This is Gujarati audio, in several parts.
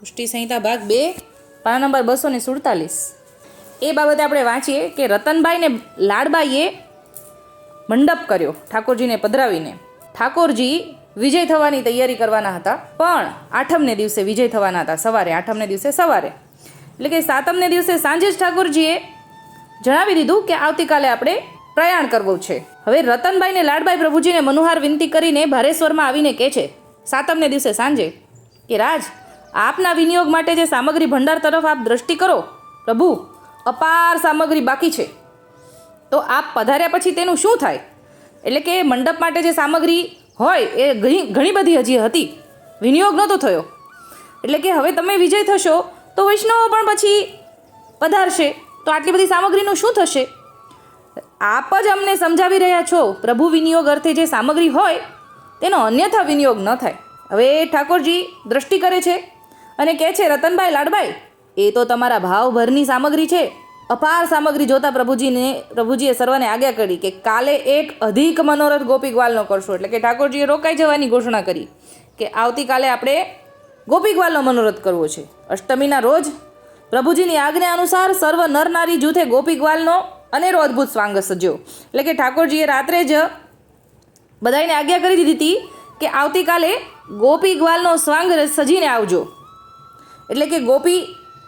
પુષ્ટિ સંહિતા ભાગ બે પાના નંબર બસો ને સુડતાલીસ. એ બાબતે આપણે વાંચીએ કે રતનભાઈને લાડબાઈએ મંડપ કર્યો ઠાકોરજીને પધરાવીને. ઠાકોરજી વિજય થવાની તૈયારી કરવાના હતા, પણ આઠમને દિવસે વિજય થવાના હતા, સવારે આઠમને દિવસે સવારે. એટલે કે સાતમને દિવસે સાંજે જ ઠાકોરજીએ જણાવી દીધું કે આવતીકાલે આપણે પ્રયાણ કરવું છે. હવે રતનભાઈને લાડબાઈ પ્રભુજીને મનોહાર વિનંતી કરીને ભારેશ્વરમાં આવીને કહે છે, સાતમને દિવસે સાંજે કે રાજ આપના વિનિયોગ માટે જે સામગ્રી ભંડાર તરફ આપ દ્રષ્ટિ કરો, પ્રભુ, અપાર સામગ્રી બાકી છે. તો આપ પધાર્યા પછી તેનું શું થાય? એટલે કે મંડપ માટે જે સામગ્રી હોય એ ઘણી ઘણી બધી હજી હતી. વિનિયોગ નહોતો થયો. એટલે કે હવે તમે વિજય થશો, તો વૈષ્ણવો પણ પછી પધારશે. તો આટલી બધી સામગ્રીનું શું થશે? આપ જ અમને સમજાવી રહ્યા છો, પ્રભુ વિનિયોગ અર્થે જે સામગ્રી હોય, તેનો અન્યથા વિનિયોગ ન થાય. હવે ઠાકોરજી દ્રષ્ટિ કરે છે. અને કહે છે, રતનભાઈ, લાડભાઈ, એ તો તમારા ભાવભરની સામગ્રી છે. અપાર સામગ્રી જોતા પ્રભુજીને, પ્રભુજીએ સર્વને આજ્ઞા કરી કે કાલે એક અધિક મનોરથ ગોપીગ્વાલનો કરશો. એટલે કે ઠાકોરજીએ રોકાઈ જવાની ઘોષણા કરી કે આવતીકાલે આપણે ગોપીગ્વાલનો મનોરથ કરવો છે. અષ્ટમીના રોજ પ્રભુજીની આજ્ઞા અનુસાર સર્વ નરનારી જૂથે ગોપી ગ્વાલનો અનેરો અદ્ભુત સ્વાંગ સજ્યો એટલે કે ઠાકોરજીએ રાત્રે જ બધાને આજ્ઞા કરી દીધી હતી કે આવતીકાલે ગોપી ગ્વાલનો સ્વાંગ સજીને આવજો. એટલે કે ગોપી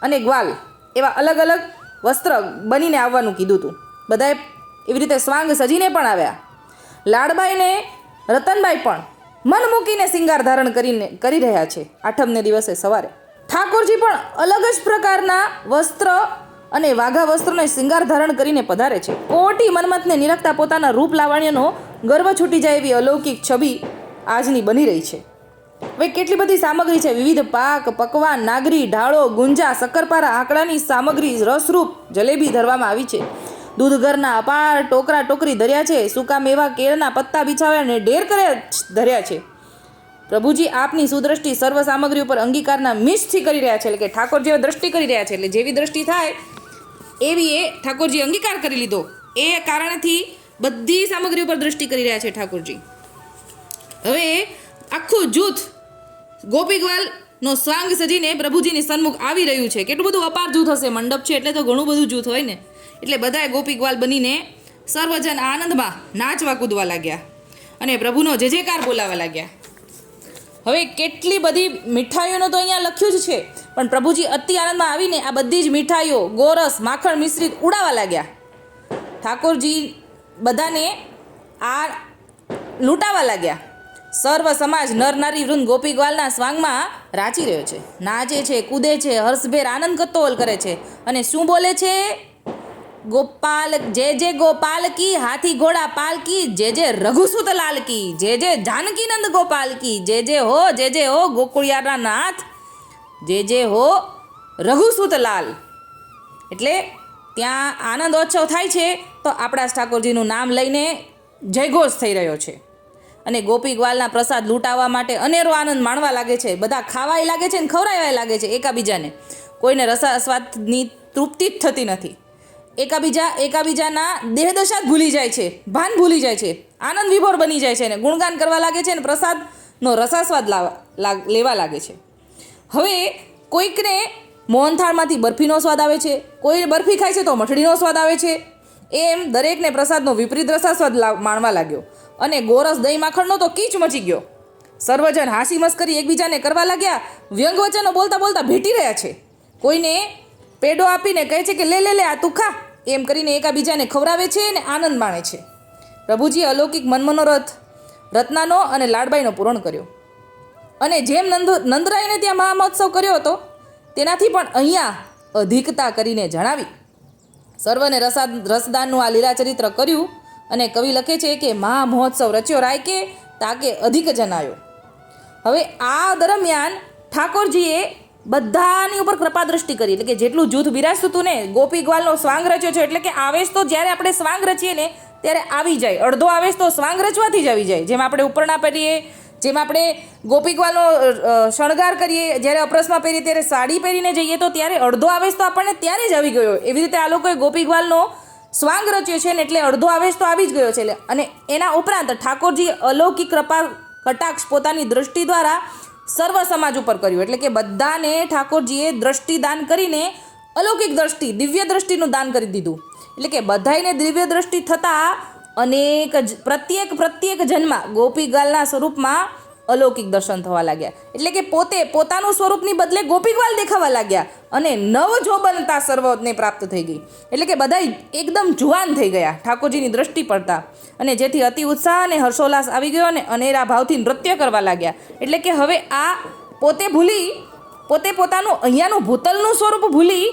અને ગ્વાલ એવા અલગ અલગ વસ્ત્ર બનીને આવવાનું કીધું હતું બધાએ એવી રીતે સ્વાંગ સજીને પણ આવ્યા. લાડબાઈને રતનબાઈ પણ મન મૂકીને સિંગાર ધારણ કરીને કરી રહ્યા છે આઠમને દિવસે સવારે. ઠાકોરજી પણ અલગ જ પ્રકારના વસ્ત્ર અને વાઘા વસ્ત્રોને શિંગાર ધારણ કરીને પધારે છે. કોટી મન્મથને નિરખતા પોતાના રૂપ લાવણ્યનો ગર્વ છૂટી જાય એવી અલૌકિક છબી આજની બની રહી છે. હવે કેટલી બધી સામગ્રી છે? વિવિધ પાક, પકવાન, નાગરી, ઢાળો, ગુંજા, શક્કરપારા, આંકડાની સામગ્રી, રસરૂપ, જલેબી ધરવામાં આવી છે. દૂધ ઘરના અપાર ટોકરા ટોકરી ધર્યા છે. સૂકા મેવા, કેળના પત્તા બિછાવ્યા અને ઢેર કર્યા ધર્યા છે. પ્રભુજી આપની સુદ્રષ્ટિ સર્વ સામગ્રી ઉપર અંગીકારના મિસથી કરી રહ્યા છે. એટલે કે ઠાકોર જેવા દ્રષ્ટિ કરી રહ્યા છે. એટલે જેવી દ્રષ્ટિ થાય, એવી એ ઠાકોરજી અંગીકાર કરી લીધો. એ કારણથી બધી સામગ્રી ઉપર દ્રષ્ટિ કરી રહ્યા છે ઠાકોરજી. હવે આખું જૂથ ગોપીગ્વાલનો સ્વાંગ સજીને પ્રભુજીની સન્મુખ આવી રહ્યું છે. કેટલું બધું અપાર જૂથ હશે, મંડપ છે એટલે તો ઘણું બધું જૂથ હોય ને. એટલે બધાએ ગોપીગ્વાલ બનીને સર્વજન આનંદમાં નાચવા કૂદવા લાગ્યા અને પ્રભુનો જે જેકાર બોલાવા લાગ્યા. હવે કેટલી બધી મીઠાઈઓનો તો અહીંયા લખ્યું જ છે, પણ પ્રભુજી અતિ આનંદમાં આવીને આ બધી જ મીઠાઈઓ ગોરસ, માખણ મિશ્રિત ઉડાવા લાગ્યા. ઠાકોરજી બધાને આ લૂંટાવા લાગ્યા. સર્વ સમાજ નર નારી વૃંદ ગોપીગ્વાલના સ્વાંગમાં રાચી રહ્યો છે. નાચે છે, કૂદે છે, હર્ષભેર આનંદ કત્તોલ કરે છે. અને શું બોલે છે? ગોપાલ, જે જે ગોપાલ હાથી ઘોડા પાલ કી, જે જે રઘુસુત લાલ જે જે જાનકી નંદ ગોપાલ કી, જે જે હો, જે જે હો, ગોકુળિયાના નાથ, જે જે હો, રઘુસુત લાલ. એટલે ત્યાં આનંદોત્સવ થાય છે. તો આપણા ઠાકોરજીનું નામ લઈને જયઘોષ થઈ રહ્યો છે. અને ગોપી ગ્વાલના પ્રસાદ લૂંટાવા માટે અનેરો આનંદ માણવા લાગે છે. બધા ખાવાય લાગે છે ને ખવરાવાય લાગે છે એકાબીજાને. કોઈને રસા સ્વાદની તૃપ્તિ જ થતી નથી. એકાબીજા, એકાબીજાના દેહદશા જ ભૂલી જાય છે. ભાન ભૂલી જાય છે. આનંદ વિભોર બની જાય છે અને ગુણગાન કરવા લાગે છે અને પ્રસાદનો રસાસ્વાદ લાવા લેવા લાગે છે. હવે કોઈકને મોહનથાળમાંથી બરફીનો સ્વાદ આવે છે. કોઈ બરફી ખાય છે તો મઠડીનો સ્વાદ આવે છે. એમ દરેકને પ્રસાદનો વિપરીત રસાસ્વાદ માણવા લાગ્યો. અને ગોરસ દહીં માખણનો તો કીચ મચી ગયો. સર્વજન હાસી મસ્કરી એકબીજાને કરવા લાગ્યા વ્યંગ વચનો બોલતા બોલતા ભેટી રહ્યા છે. કોઈને પેડો આપીને કહે છે કે, લે લે લે, આ તું ખા. એમ કરીને એકાબીજાને ખવડાવે છે અને આનંદ માણે છે. પ્રભુજીએ અલૌકિક મનમનોરથ, રત્નાનો અને લાડબાઈનો પૂરણ કર્યો. અને જેમ નંદ, નંદરાયને ત્યાં મહામહોત્સવ કર્યો હતો, તેનાથી પણ અહીંયા અધિકતા કરીને જણાવી. સર્વને રસાદ, રસદાનનું આ લીલાચરિત્ર કર્યું અને કવિ લખે છે કે મહા મહોત્સવ રચ્યો રાય કે તાકે અધિક જનાયો. હવે આ દરમિયાન ઠાકોરજીએ બધાની ઉપર કૃપા દ્રષ્ટિ કરી. એટલે કે જેટલું જૂથ બિરાજતું હતું ને ગોપી ગ્વાલનો સ્વાંગ રચ્યો છે. એટલે કે આવેશ તો જ્યારે આપણે સ્વાંગ રચીએ ને, ત્યારે આવી જાય. અડધો આવેશ તો સ્વાંગ રચવાથી જ આવી જાય. જેમ આપણે ઉપરના પહેરીએ, જેમ આપણે ગોપીગ્વાલનો ગ્વાલનો શણગાર કરીએ, જ્યારે અપરસમાં પહેરીએ, ત્યારે સાડી પહેરીને જઈએ, તો ત્યારે અડધો આવેશ તો આપણને ત્યારે જ આવી ગયો. એવી રીતે આ લોકોએ ગોપીગ્વાલનો સ્વાંગ રચ્યો છે ને એટલે અડધો આવેશ તો આવી જ ગયો છે અને એના ઉપરાંત ઠાકોરજી અલૌકિક કૃપા કટાક્ષ પોતાની દ્રષ્ટિ દ્વારા સર્વ સમાજ ઉપર કર્યું. એટલે કે બધાને ઠાકોરજીએ દ્રષ્ટિદાન કરીને અલૌકિક દ્રષ્ટિ, દિવ્ય દ્રષ્ટિનું દાન કરી દીધું. એટલે કે બધાયને દિવ્ય દ્રષ્ટિ થતાં અનેક પ્રત્યેક પ્રત્યેક જન્મ ગોપીગાલના સ્વરૂપમાં અલૌકિક દર્શન થવા લાગ્યા. એટલે કે પોતે પોતાનું સ્વરૂપની બદલે ગોપીગાલ દેખાવા લાગ્યા અને નવ જોબનતા સર્વને પ્રાપ્ત થઈ ગઈ. એટલે કે બધા એકદમ જુવાન થઈ ગયા, ઠાકોરજીની દ્રષ્ટિ પડતા. અને જેથી અતિ ઉત્સાહ અને હર્ષોલ્લાસ આવી ગયો અને અનેરા ભાવથી નૃત્ય કરવા લાગ્યા. એટલે કે હવે આ પોતે ભૂલી, પોતે પોતાનું અહીંયાનું ભૂતલનું સ્વરૂપ ભૂલી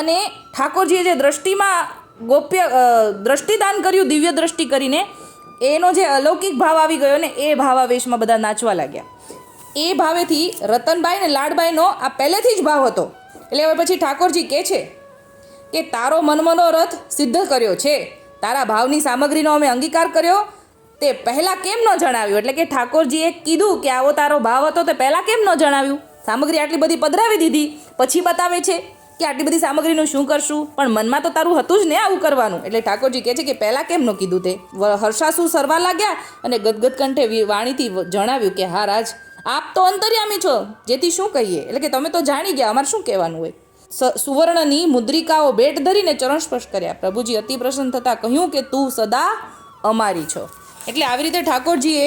અને ઠાકોરજીએ જે દ્રષ્ટિમાં ગોપ્ય દ્રષ્ટિદાન કર્યું, દિવ્ય દ્રષ્ટિ કરીને એનો જે અલૌકિક ભાવ આવી ગયો ને એ ભાવાવેશમાં બધા નાચવા લાગ્યા. એ ભાવેથી રતનભાઈ ને લાડબાઈનો આ પહેલેથી જ ભાવ હતો. એટલે હવે પછી ઠાકોરજી કહે છે કે તારો મનમનો રથ સિદ્ધ કર્યો છે. તારા ભાવની સામગ્રીનો અમે અંગીકાર કર્યો. તે પહેલાં કેમ ન જણાવ્યું? એટલે કે ઠાકોરજીએ કીધું કે આવો તારો ભાવ હતો તે પહેલાં કેમ ન જણાવ્યું? સામગ્રી આટલી બધી પધરાવી દીધી. પછી બતાવે છે કે આટલી બધી સામગ્રીનું શું કરશું? પણ મનમાં તો તારું હતું જ ને આવું કરવાનું. એટલે ઠાકોરજી કહે છે કે પહેલાં કેમ ન કીધું તે? હર્ષાસુ સરવા લાગ્યા? અને ગદગદ કંઠે વાણીથી જણાવ્યું કે, હા, રાજ, આપ તો અંતર્યામી છો. જેથી શું કહીએ? એટલે કે તમે તો જાણી ગયા, અમારે શું કહેવાનું હોય? સુવર્ણની મુદ્રિકાઓ ભેટ ધરીને ચરણ સ્પર્શ કર્યા. પ્રભુજી અતિ પ્રસન્ન થતાં કહ્યું કે, તું સદા અમારી છો. એટલે આવી રીતે ઠાકોરજીએ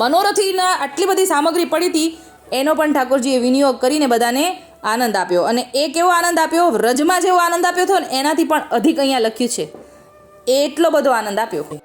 મનોરથીના આટલી બધી સામગ્રી પડી હતી, એનો પણ ઠાકોરજીએ વિનિયોગ કરીને બધાને આનંદ આપ્યો. અને એ કેવો આનંદ આપ્યો? વ્રજમાં જેવો આનંદ આપ્યો હતો ને એનાથી પણ અધિક અહીંયા લખ્યું છે. એટલો બધો આનંદ આપ્યો.